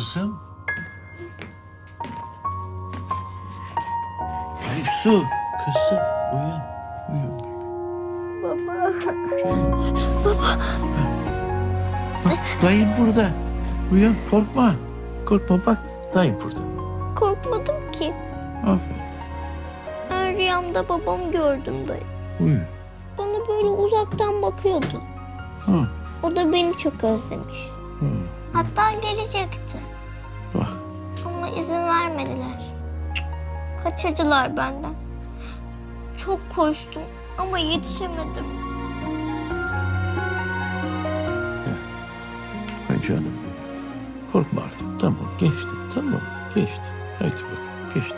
Kızım. Elif su. Kızım uyan. Uyan. Baba. Dayın burada. Uyan korkma. Korkma bak dayın burada. Korkmadım ki. Aferin. Ben rüyamda babamı gördüm dayı. Uyu. Bana böyle uzaktan bakıyordu. Ha. O da beni çok özlemiş. ha. Hatta gelecekti. Bak. Vermediler. Kaçırdılar benden. Çok koştum ama yetişemedim. Ay canım benim. Korkma artık. Tamam geçti. Tamam geçti. Haydi bakalım geçti.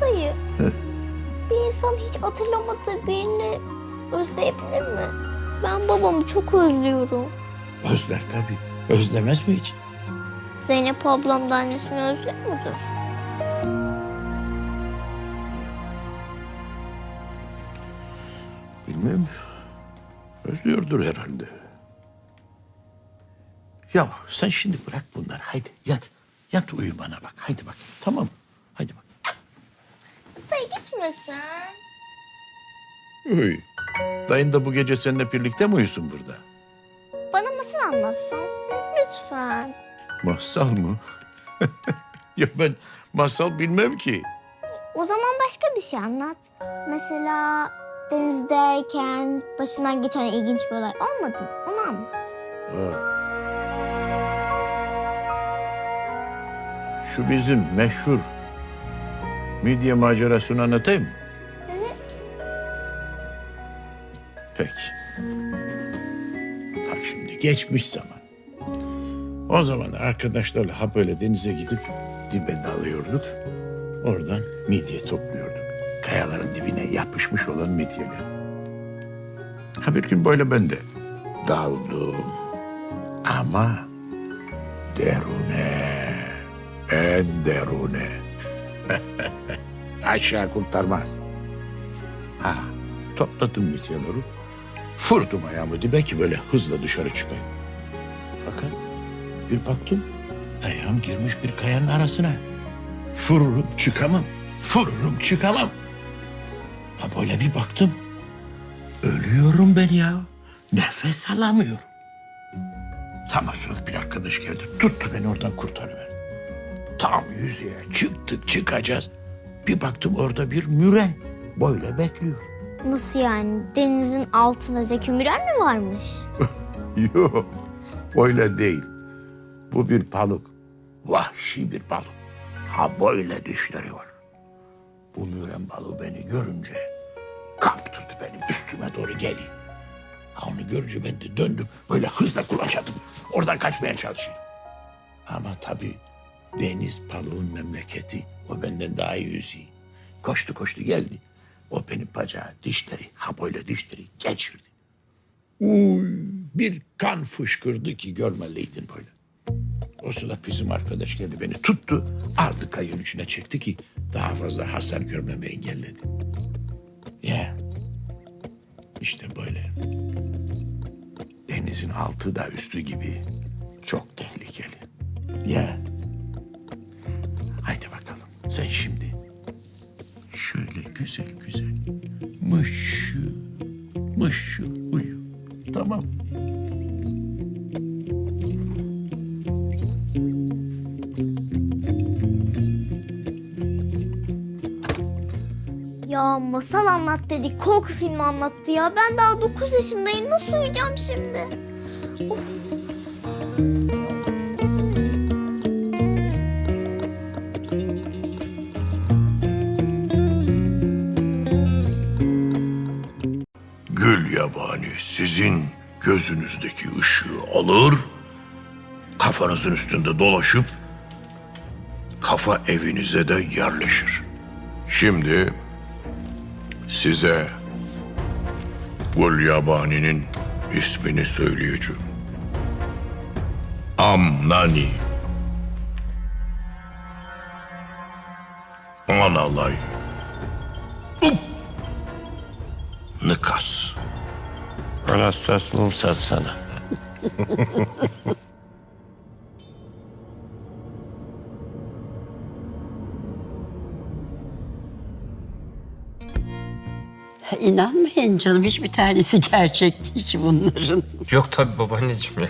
Dayı, He. bir insan hiç hatırlamadığı birini özleyebilir mi? Ben babamı çok özlüyorum. Özler tabii. Özlemez mi hiç? Zeynep ablam da annesini özlüyor mudur? Özlüyordur herhalde. Ya sen şimdi bırak bunları. Haydi yat. Yat uyu bana bak. Haydi bak. Tamam mı? Haydi bak. Dayı gitmesen. Uy. Dayın da bu gece seninle birlikte mi uyusun burada? Bana masal anlatsan. Lütfen. Masal mı? ya ben masal bilmem ki. O zaman başka bir şey anlat. Mesela denizdeyken başından geçen ilginç bir olay olmadı mı? Onu anlat. Ha. Şu bizim meşhur midye macerasını anlatayım mı? Peki. Bak şimdi geçmiş zaman. O zaman arkadaşlarla ha böyle denize gidip dibe dalıyorduk. Oradan midye topluyorduk. Kayaların dibine yapışmış olan midyeler. Ha bir gün böyle ben de daldım. Ama derune, en derune. Aşağı kurtarmaz. Ha, topladım midyeleri. Vurdum ayağımı dibe ki böyle hızla dışarı çıkayım. Fakat bir baktım ayağım girmiş bir kayanın arasına. Vururum çıkamam. Vururum çıkamam. Ha böyle bir baktım. Ölüyorum ben ya. Nefes alamıyorum. Tam o sırada bir arkadaş geldi. Tuttu beni oradan kurtarıver. Tam yüzeye çıktık çıkacağız. Bir baktım orada bir müren. Böyle bekliyor. Nasıl yani? Denizin altında Zeki Müren mi varmış? Yok öyle değil. Bu bir balık. Vahşi bir balık. Ha böyle dişleri var. Bu müren balığı beni görünce kaptırdı benim üstüme doğru geliyor. Ha onu görünce ben de döndüm. Böyle hızla kulaçladım. Oradan kaçmaya çalışıyorum. Ama tabii deniz balığın memleketi. O benden daha iyi yüzüyor. Koştu koştu geldi. O benim bacağı, dişleri, ha böyle dişleri geçirdi. Uy, bir kan fışkırdı ki görmeliydin böyle. O sırada bizim arkadaş geldi beni tuttu, aldı kayın içine çekti ki daha fazla hasar görmemi engelledi. Ya, işte böyle. Denizin altı da üstü gibi çok tehlikeli. Ya. Haydi bakalım sen şimdi şöyle güzel güzel mışı mışı uyu. Tamam. Ya masal anlat dedik, korku filmi anlattı ya. Ben daha 9 yaşındayım. Nasıl uyuyacağım şimdi? Of. Gül yabani sizin gözünüzdeki ışığı alır, kafanızın üstünde dolaşıp kafa evinize de yerleşir. Şimdi size Gül yabani'nin ismini söyleyeceğim. Amnani. Analay. Up. Nikas. Anastas Musa sana. inanmayın canım hiçbir tanesi gerçek değil ki bunların. Yok tabii babaanneciğim ya.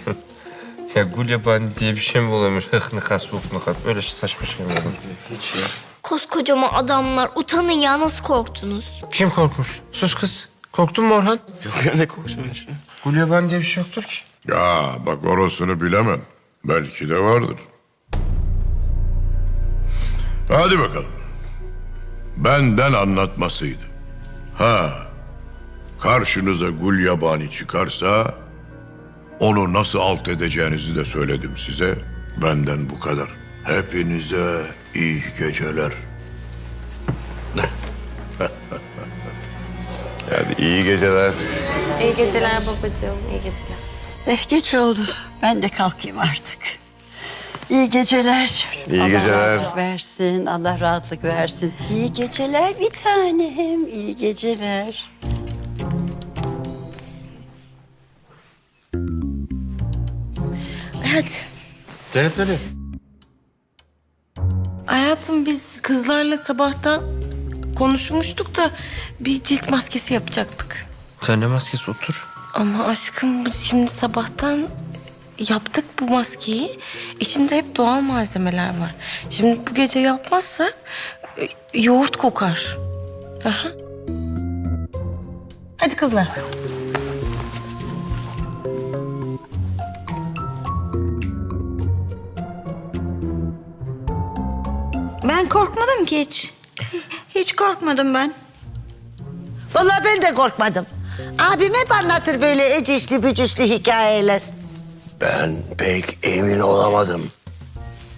Ya gul yabani diye bir şey mi olabilir? Hık nikas, huk nikas. Böyle saçma şey mi olur? Hiç ya. Koskocaman adamlar utanın ya nasıl korktunuz? Kim korkmuş? Sus kız. Korktun mu Orhan? Yok ya ne korkacağım şimdi? Gul yabani diye bir şey yoktur ki. Ya bak orasını bilemem. Belki de vardır. Hadi bakalım. Benden anlatmasıydı. Ha, karşınıza gul yabani çıkarsa onu nasıl alt edeceğinizi de söyledim size. Benden bu kadar. Hepinize iyi geceler. Hadi iyi geceler. İyi geceler babacığım, iyi geceler. Eh geç oldu. Ben de kalkayım artık. İyi geceler. İyi Allah geceler. rahatlık versin. Allah rahatlık versin. İyi geceler bir tanem. İyi geceler. Hadi. Zeynep nereye? Hayatım biz kızlarla sabahtan konuşmuştuk da bir cilt maskesi yapacaktık. Sen ne maskesi otur? Ama aşkım bu şimdi sabahtan yaptık bu maskeyi. İçinde hep doğal malzemeler var. Şimdi bu gece yapmazsak e, yoğurt kokar. Aha. Hadi kızlar. Ben korkmadım ki hiç. Hiç korkmadım ben. Vallahi ben de korkmadım. Abim hep anlatır böyle ecişli bücüşlü hikayeler. Ben pek emin olamadım.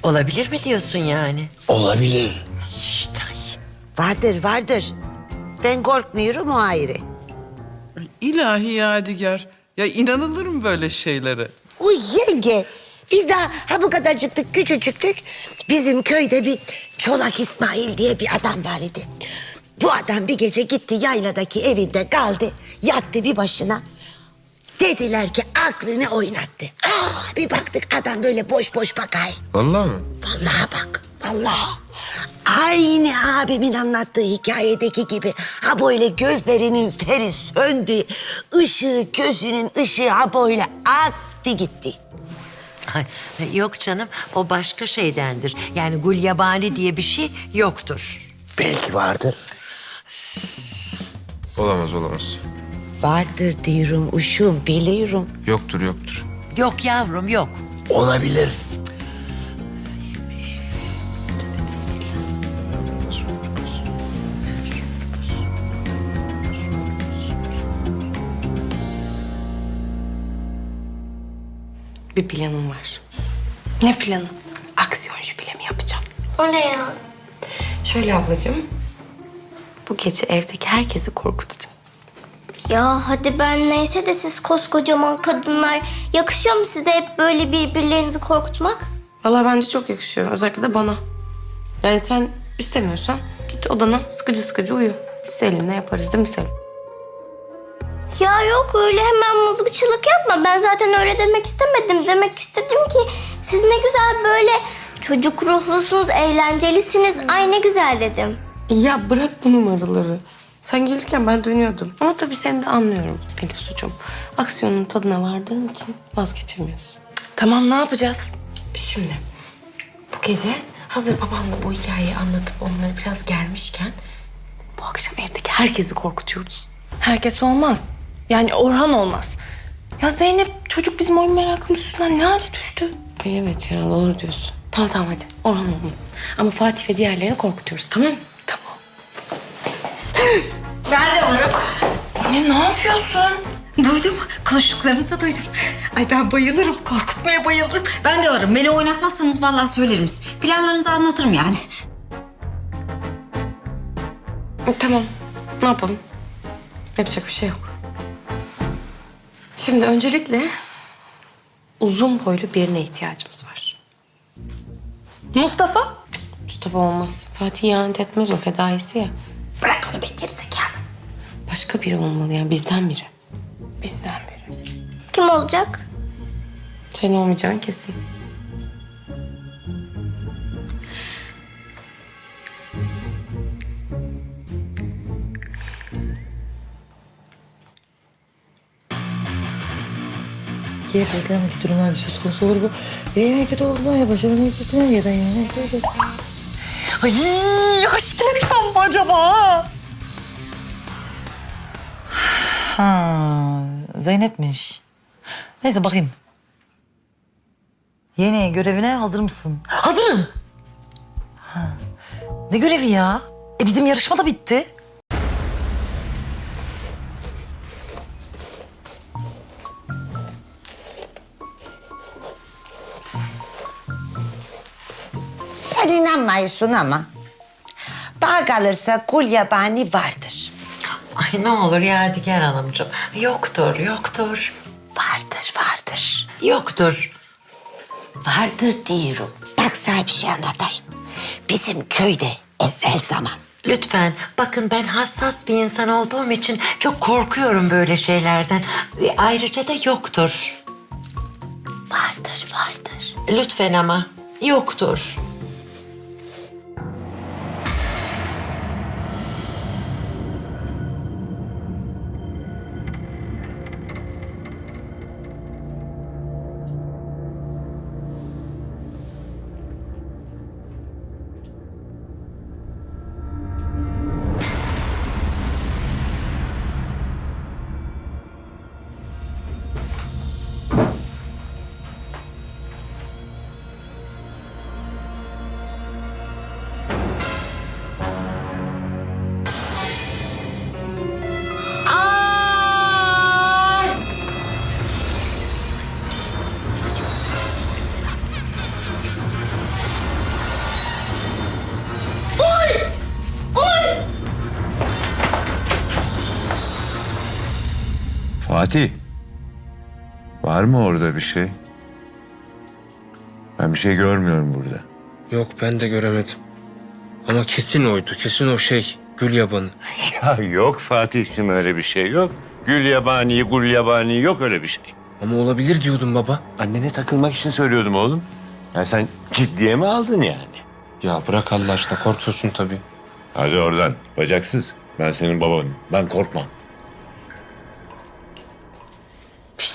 Olabilir mi diyorsun yani? Olabilir. Vardır vardır. Ben korkmuyorum o ayrı. İlahi Yadigar. Ya inanılır mı böyle şeylere? Uy yenge. Biz daha ha bu kadarcıktık küçücüktük. Bizim köyde bir Çolak İsmail diye bir adam var idi. Bu adam bir gece gitti yayladaki evinde kaldı. Yattı bir başına. Dediler ki aklını oynattı. Aa, bir baktık adam böyle boş boş bakay. Vallahi mi? Vallahi bak, vallahi. Aynı abimin anlattığı hikayedeki gibi. Ha böyle gözlerinin feri söndü. Işığı gözünün ışığı ha böyle aktı gitti. Ay, Yok canım o başka şeydendir. Yani gulyabani diye bir şey yoktur. Belki vardır. Olamaz olamaz. Vardır diyorum uşum biliyorum. Yoktur yoktur. Yok yavrum yok. Olabilir. Bir planım var. Ne planı? Aksiyon jübilemi yapacağım. O ne ya? Şöyle ablacığım. Bu gece evdeki herkesi korkutacağız. Ya hadi ben neyse de siz koskocaman kadınlar yakışıyor mu size hep böyle birbirlerinizi korkutmak? Vallahi bence çok yakışıyor. Özellikle de bana. Yani sen istemiyorsan git odana sıkıcı sıkıcı uyu. Biz Selin'le yaparız değil mi Selin? Ya yok öyle hemen mızıkçılık yapma. Ben zaten öyle demek istemedim. Demek istedim ki siz ne güzel böyle çocuk ruhlusunuz, eğlencelisiniz. Ay ne güzel dedim. Ya bırak bu numaraları. Sen gelirken ben dönüyordum. Ama tabii seni de anlıyorum Elif suçum. Aksiyonun tadına vardığın için vazgeçemiyorsun. Tamam ne yapacağız? Şimdi bu gece hazır babamla bu hikayeyi anlatıp onları biraz germişken... ...bu akşam evdeki herkesi korkutuyoruz. Herkes olmaz. Yani Orhan olmaz. Ya Zeynep çocuk bizim oyun merakımız yüzünden ne hale düştü? Ay evet ya doğru diyorsun. Tamam tamam hadi Orhan olmaz. Ama Fatih ve diğerlerini korkutuyoruz tamam mı? Ben de varım. Anne ne yapıyorsun? Duydum, konuştuklarınızı duydum. Ay ben bayılırım, korkutmaya bayılırım. Ben de varım. Beni oynatmazsanız vallahi söylerim. Planlarınızı anlatırım yani. Tamam. Ne yapalım? Yapacak bir şey yok. Şimdi öncelikle uzun boylu birine ihtiyacımız var. Mustafa? Mustafa olmaz. Fatih ihanet etmez o fedaisi ya. Bırak onu be gerizekalı. Başka biri olmalı yani bizden biri. Bizden biri. Kim olacak? Sen olmayacaksın kesin. Ye beklenmek durumlar söz konusu olur bu. Yemeğe kötü olduğundan ya başarı mevketinden ya da yemeğe kötü. Ay aşk nereden bu acaba? Ha, Zeynep'miş. Neyse bakayım. Yeni görevine hazır mısın? Hazırım. Ha, Ne görevi ya? E bizim yarışma da bitti. Sen inanmıyorsun ama. Bana kalırsa kul yabani vardır. Ay ne olur Yadigar Hanımcığım. Yoktur, yoktur. Vardır, vardır. Yoktur. Vardır diyorum. Bak sana bir şey anlatayım. Bizim köyde evvel zaman Lütfen bakın ben hassas bir insan olduğum için çok korkuyorum böyle şeylerden. E, Ayrıca da yoktur. vardır, vardır. Lütfen ama yoktur. Fatih. Var mı orada bir şey? Ben bir şey görmüyorum burada. Yok ben de göremedim. Ama kesin oydu. Kesin o şey. Gül yabanı. Ya yok Fatih'cim öyle bir şey yok. Gül yabani, gul yabani yok öyle bir şey. Ama olabilir diyordum baba. Annene takılmak için söylüyordum oğlum. Ya sen ciddiye mi aldın yani? Ya bırak Allah aşkına korkuyorsun tabii. Hadi oradan bacaksız. Ben senin babanım. Ben korkmam.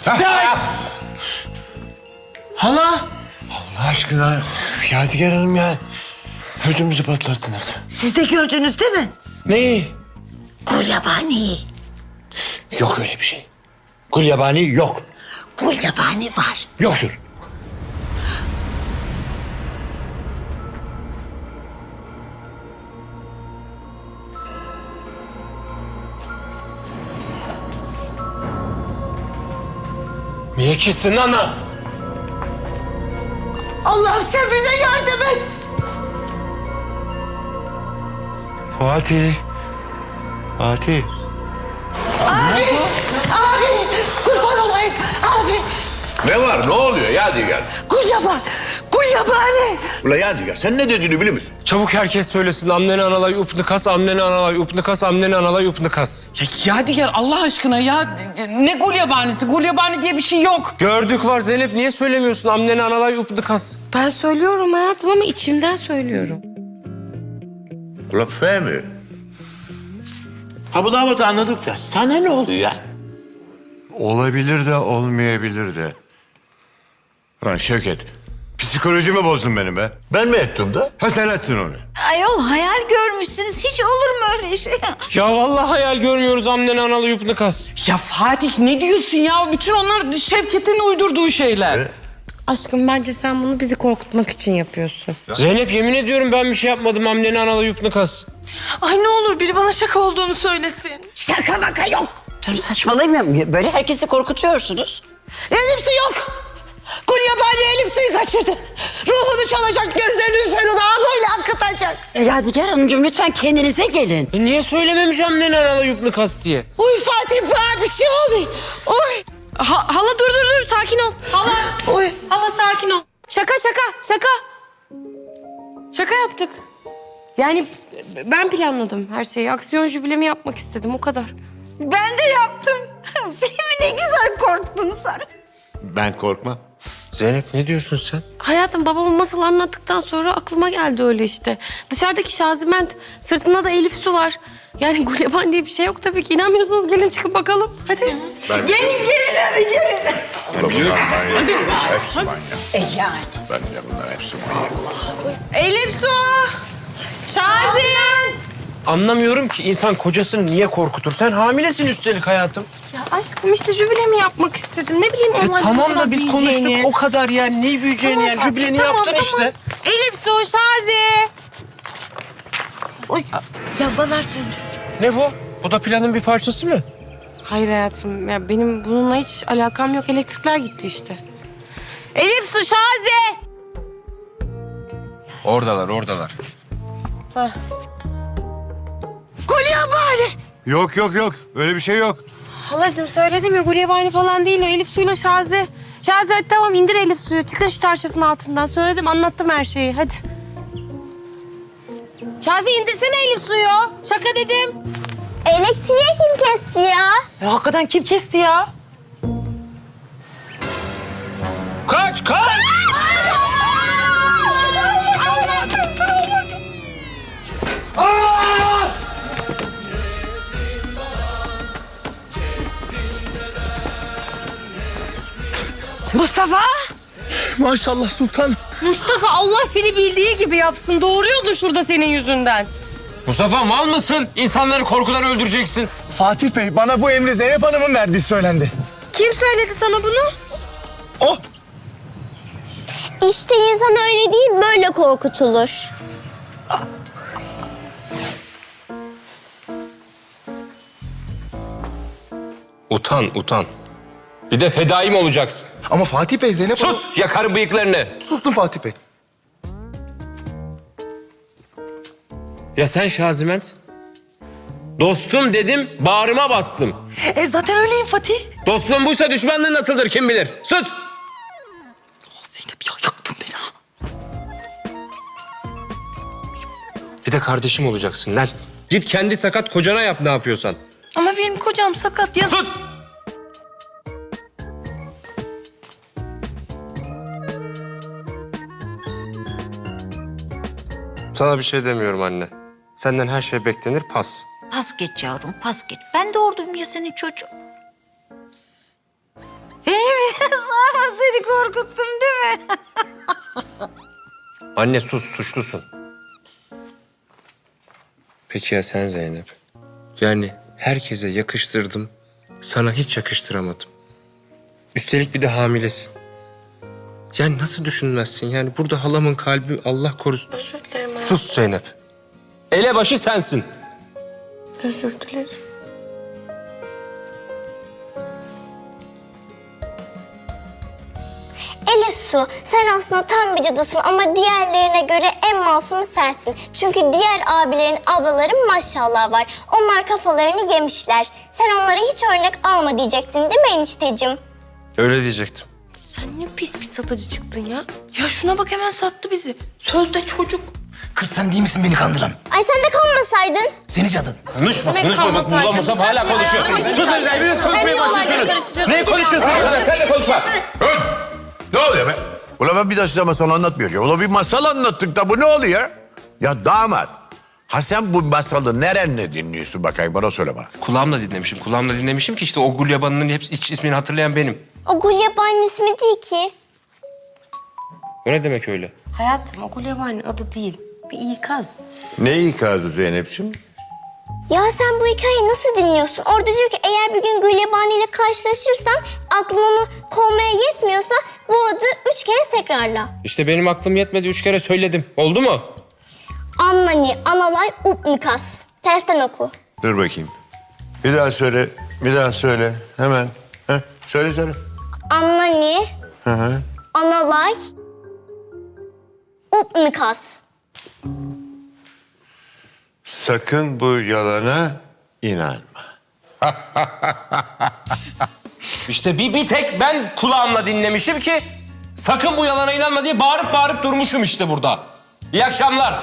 Hala! Allah aşkına Yadigar Hanım ya. Ödümüzü patlattınız. Siz de gördünüz değil mi? Neyi? Kul yabani. Yok öyle bir şey. Kul yabani yok. Kul yabani var. Yoktur. Niye kesin ana? Allah'ım sen bize yardım et. Fatih. Fatih. Abi kurban olayım. Abi Ne var ne oluyor Yadigar? kul yaban. Yabani. Ula Yadigar sen ne dediğini biliyor musun? Çabuk herkes söylesin. Amnene analay upnikas, amnene analay upnikas, amnene analay upnikas. Ya Yadigar Allah aşkına ya ne gul yabanisi? Gul yabani diye bir şey yok. Gördük var Zeynep. Niye söylemiyorsun amnene analay upnikas? Ben söylüyorum hayatım ama içimden söylüyorum. Ula Fehmi. Ha bu damatı anladık da sana ne oluyor ya? Olabilir de olmayabilir de. Lan Şevket. Psikolojimi bozdun benim be. Ben mi ettim de? Ha sen ettin onu. Ayol hayal görmüşsünüz. Hiç olur mu öyle şey? Ya vallahi hayal görmüyoruz amnene analay upnikas. Ya Fatih ne diyorsun ya? Bütün onlar Şevket'in uydurduğu şeyler. Aşkım bence sen bunu bizi korkutmak için yapıyorsun. Zeynep yemin ediyorum ben bir şey yapmadım amnene analay upnikas. Ay ne olur biri bana şaka olduğunu söylesin. Şaka maka yok. Canım saçmalamayın. Böyle herkesi korkutuyorsunuz. Elif su yok. Kul yabani Elif suyu kaçırdı. Ruhunu çalacak, gözlerinin ferunu böyle akıtacak. Yadigar Hanımcığım lütfen kendinize gelin. E niye söylememiş amnene analay upnikas diye? Uy Fatih bana bir şey oluyor. Uy. Ha- hala dur dur dur sakin ol. Hala. Uy. Hala sakin ol. Şaka şaka şaka. Şaka yaptık. Yani ben planladım her şeyi. Aksiyon jübilemi yapmak istedim o kadar. Ben de yaptım. Fehmi ne güzel korktun sen. Ben korkmam. Zeynep ne diyorsun sen? Hayatım babama masal anlattıktan sonra aklıma geldi öyle işte. Dışarıdaki Şaziment, sırtında da Elif Su var. Yani Guleban diye bir şey yok tabii ki. İnanmıyorsanız gelin çıkıp bakalım. Hadi. Gelin gelin hadi gelin. Bunlar manyak. Hepsi manyak. E yani. Bence bunlar hepsi manyak. Elif Su! Şaziment! Anlamıyorum ki insan kocasını niye korkutur? Sen hamilesin üstelik hayatım. Ya aşkım işte jübilemi yapmak istedim. Ne bileyim E onlar tamam da biz konuştuk o kadar yani. Ne büyüyeceğini yani. Jübileni yaptın işte. Elif Su, Şazi! Oy lambalar söndü. Ne bu? Bu da planın bir parçası mı? Hayır hayatım. Ya benim bununla hiç alakam yok. Elektrikler gitti işte. Elif Su, Şazi! Oradalar oradalar. Gulyabani. Yok yok yok. Öyle bir şey yok. Halacığım söyledim ya Gulyabani falan değil o. Elif Su'yla Şazi. Şazi hadi tamam indir Elif Su'yu. Çıkın şu çarşafın altından. Söyledim anlattım her şeyi. Hadi. Şazi indirsene Elif Su'yu. Şaka dedim. Elektriği kim kesti ya? Ya hakikaten kim kesti ya? Kaç kaç! Mustafa! Maşallah sultan. Mustafa Allah seni bildiği gibi yapsın. Doğuruyordu şurada senin yüzünden. Mustafa mal mısın? İnsanları korkudan öldüreceksin. Fatih Bey bana bu emri Zeynep Hanım'ın verdiği söylendi. Kim söyledi sana bunu? O. İşte insan öyle değil böyle korkutulur. Utan utan. Bir de fedaim olacaksın. Ama Fatih Bey Zeynep Hanım... Sus yakarım bıyıklarını. Sustum Fatih Bey. Ya sen Şaziment? Dostum dedim, bağrıma bastım. E zaten öyleyim Fatih. Dostluğun buysa düşmanlığın nasıldır kim bilir? Sus! Zeynep ya yaktın beni ha. Bir de kardeşim olacaksın lan. Git kendi sakat kocana yap ne yapıyorsan. Ama benim kocam sakat. Ya Sus! Sana bir şey demiyorum anne. Senden her şey beklenir pas. Pas geç yavrum pas geç. Ben doğurdum ya senin çocuğum. Fehmi ama seni korkuttum değil mi? Anne sus, suçlusun. Peki ya sen Zeynep? Yani herkese yakıştırdım, sana hiç yakıştıramadım. Üstelik bir de hamilesin. Yani nasıl düşünmezsin? Yani burada halamın kalbi Allah korusun. özür. Sus Zeynep. Elebaşı sensin. Özür dilerim. Elif Su sen aslında tam bir cadısın ama diğerlerine göre en masumu sensin. Çünkü diğer abilerin ablaların maşallah var. Onlar kafalarını yemişler. Sen onlara hiç örnek alma diyecektin değil mi enişteciğim? Öyle diyecektim. Sen ne pis bir satıcı çıktın ya. Ya şuna bak hemen sattı bizi. Sözde çocuk. Kız sen değil misin beni kandıran? Ay sen de kalmasaydın. Seni cadın. Konuşma, Demek konuşma. Bak kalmasaydın. Mustafa hala konuşuyor. şimdi Sus hepiniz Sen konuşmaya niye başlıyorsunuz. karıştırıyorsun? Ne konuşuyorsun sen? Sen de konuşma. Öl! Ne oluyor be? Ulan ben bir daha size masal anlatmayacağım. Ulan bir masal anlattık da bu ne oluyor? Ya damat. Ha sen bu masalı nerenle dinliyorsun bakayım bana söyle bana. Kulağımla dinlemişim, kulağımla dinlemişim ki işte o gulyabanının hepsi iç ismini hatırlayan benim. O Gulyabani'nin ismi değil ki. O ne demek öyle? Hayatım o Gulyabani adı değil. Bir ikaz. Ne ikazı Zeynep'ciğim? Ya sen bu hikayeyi nasıl dinliyorsun? Orada diyor ki eğer bir gün Gulyabani ile karşılaşırsan aklın onu kovmaya yetmiyorsa bu adı üç kere tekrarla. İşte benim aklım yetmedi, üç kere söyledim. Oldu mu? Annani, analay, upnikas. Tersten oku. Dur bakayım. Bir daha söyle. Bir daha söyle. Hemen. Heh, söyle söyle. Annani, Hı hı. analay, upnikas. Sakın bu yalana inanma. İşte bir, bir tek ben kulağımla dinlemişim ki sakın bu yalana inanma diye bağırıp bağırıp durmuşum işte burada. İyi akşamlar.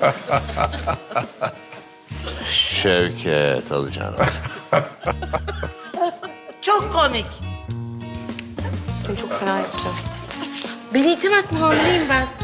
Şevket alacağım. Çok komik. Seni çok fena yapacağım. Beni itemezsin hamileyim ben.